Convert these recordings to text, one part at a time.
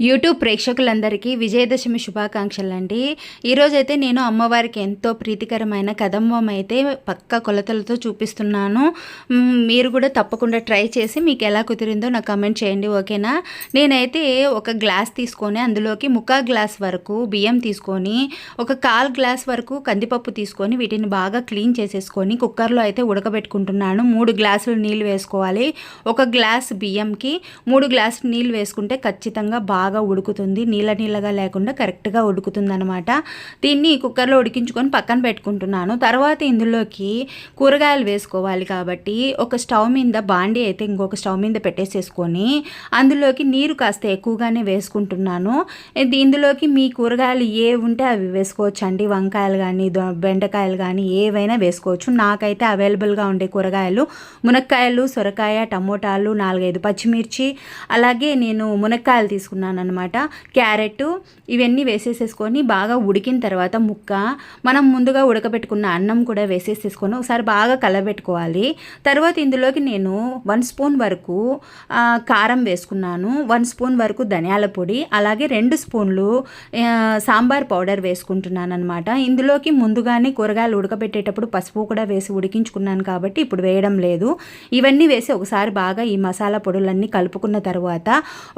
YouTube ప్రేక్షకులందరికీ విజయదశమి శుభాకాంక్షలు అండి ఈరోజైతే నేను అమ్మవారికి ఎంతో ప్రీతికరమైన కదంబం అయితే పక్క కొలతలతో చూపిస్తున్నాను. మీరు కూడా తప్పకుండా ట్రై చేసి మీకు ఎలా కుదిరిందో నాకు కమెంట్ చేయండి ఓకేనా? నేనైతే ఒక గ్లాస్ తీసుకొని అందులోకి ముఖా గ్లాస్ వరకు బియ్యం తీసుకొని ఒక కాల్ గ్లాస్ వరకు కందిపప్పు తీసుకొని వీటిని బాగా క్లీన్ చేసేసుకొని కుక్కర్లో అయితే ఉడకబెట్టుకుంటున్నాను. మూడు గ్లాసులు నీళ్ళు వేసుకోవాలి. ఒక గ్లాస్ బియ్యంకి మూడు గ్లాసులు నీళ్ళు వేసుకుంటే ఖచ్చితంగా బాగా బాగా ఉడుకుతుంది నీళ్ళ నీళ్ళగా లేకుండా కరెక్ట్గా ఉడుకుతుంది అనమాట దీన్ని కుక్కర్లో ఉడికించుకొని పక్కన పెట్టుకుంటున్నాను. తర్వాత ఇందులోకి కూరగాయలు వేసుకోవాలి కాబట్టి ఒక స్టవ్ మీద బాండి అయితే ఇంకొక స్టవ్ మీద పెట్టేసేసుకొని అందులోకి నీరు కాస్త ఎక్కువగానే వేసుకుంటున్నాను. ఇది ఇందులోకి మీ కూరగాయలు ఏ ఉంటే అవి వేసుకోవచ్చు అండి వంకాయలు కానీ బెండకాయలు కానీ ఏవైనా వేసుకోవచ్చు. నాకైతే అవైలబుల్గా ఉండే కూరగాయలు మునక్కాయలు సొరకాయ టమోటాలు నాలుగైదు పచ్చిమిర్చి. అలాగే నేను మునక్కాయలు తీసుకున్నాను. అనమాట క్యారెట్ ఇవన్నీ వేసేసేసుకొని బాగా ఉడికిన తర్వాత ముక్క మనం ముందుగా ఉడకబెట్టుకున్న అన్నం కూడా వేసేసేసుకొని ఒకసారి బాగా కలబెట్టుకోవాలి. తర్వాత ఇందులోకి నేను వన్ స్పూన్ వరకు కారం వేసుకున్నాను. వన్ స్పూన్ వరకు ధనియాల పొడి అలాగే రెండు స్పూన్లు సాంబార్ పౌడర్ వేసుకుంటున్నాను అనమాట ఇందులోకి ముందుగానే కూరగాయలు ఉడకబెట్టేటప్పుడు పసుపు కూడా వేసి ఉడికించుకున్నాను కాబట్టి ఇప్పుడు వేయడం లేదు. ఇవన్నీ వేసి ఒకసారి బాగా ఈ మసాలా పొడులన్నీ కలుపుకున్న తర్వాత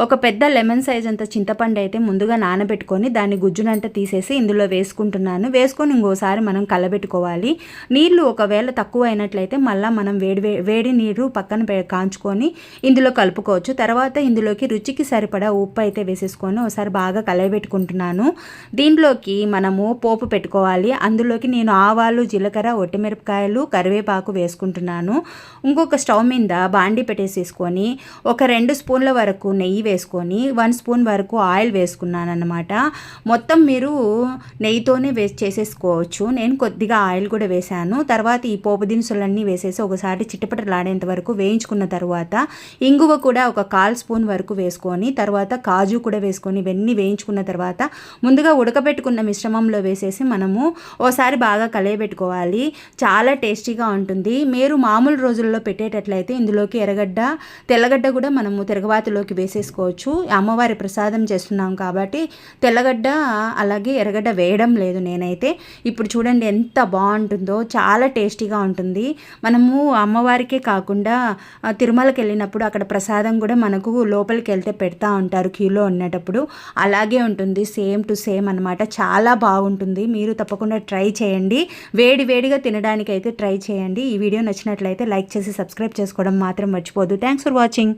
ఒక పెద్ద లెమన్ సైజ్ అంత చింతపండు అయితే ముందుగా నానబెట్టుకొని దాన్ని గుజ్జునంట తీసేసి ఇందులో వేసుకుంటున్నాను. వేసుకొని ఇంకోసారి మనం కలబెట్టుకోవాలి. నీళ్ళు ఒకవేళ తక్కువ అయినట్లయితే మళ్ళీ మనం వేడి వేడి నీరు పక్కన కాంచుకొని ఇందులో కలుపుకోవచ్చు. తర్వాత ఇందులోకి రుచికి సరిపడా ఉప్పు అయితే వేసేసుకొని ఒకసారి బాగా కలబెట్టుకుంటున్నాను దీంట్లోకి మనము పోపు పెట్టుకోవాలి. అందులోకి నేను ఆవాలు జీలకర్ర ఒట్టిమిరపకాయలు కరివేపాకు వేసుకుంటున్నాను. ఇంకొక స్టవ్ మీద బాండి పెట్టేసేసుకొని ఒక రెండు స్పూన్ల వరకు నెయ్యి వేసుకొని వన్ స్పూన్ స్పూన్ వరకు ఆయిల్ వేసుకున్నాను అనమాట మొత్తం మీరు నెయ్యితోనే వేసి చేసేసుకోవచ్చు. నేను కొద్దిగా ఆయిల్ కూడా వేశాను. తర్వాత ఈ పోపు దినుసులన్నీ వేసేసి ఒకసారి చిట్టపటలాడేంత వరకు వేయించుకున్న తర్వాత ఇంగువ కూడా ఒక కాల్ స్పూన్ వరకు వేసుకొని తర్వాత కాజు కూడా వేసుకొని ఇవన్నీ వేయించుకున్న తర్వాత ముందుగా ఉడకబెట్టుకున్న మిశ్రమంలో వేసేసి మనము ఓసారి బాగా కలయబెట్టుకోవాలి. చాలా టేస్టీగా ఉంటుంది. మీరు మామూలు రోజుల్లో పెట్టేటట్లయితే ఇందులోకి ఎర్రగడ్డ తెల్లగడ్డ కూడా మనము తిరగబాతులోకి వేసేసుకోవచ్చు. అమ్మవారి ప్రసాదం చేస్తున్నాం కాబట్టి తెల్లగడ్డ అలాగే ఎర్రగడ్డ వేయడం లేదు నేనైతే. ఇప్పుడు చూడండి ఎంత బాగుంటుందో చాలా టేస్టీగా ఉంటుంది. మనము అమ్మవారికే కాకుండా తిరుమలకి వెళ్ళినప్పుడు అక్కడ ప్రసాదం కూడా మనకు లోపలికి వెళ్తే పెడతా ఉంటారు క్యూలో ఉన్నటప్పుడు అలాగే ఉంటుంది సేమ్ టు సేమ్ అనమాట చాలా బాగుంటుంది. మీరు తప్పకుండా ట్రై చేయండి. వేడి వేడిగా తినడానికి అయితే ట్రై చేయండి. ఈ వీడియో నచ్చినట్లయితే లైక్ చేసి సబ్స్క్రైబ్ చేసుకోవడం మాత్రం మర్చిపోదు థ్యాంక్స్ ఫర్ వాచింగ్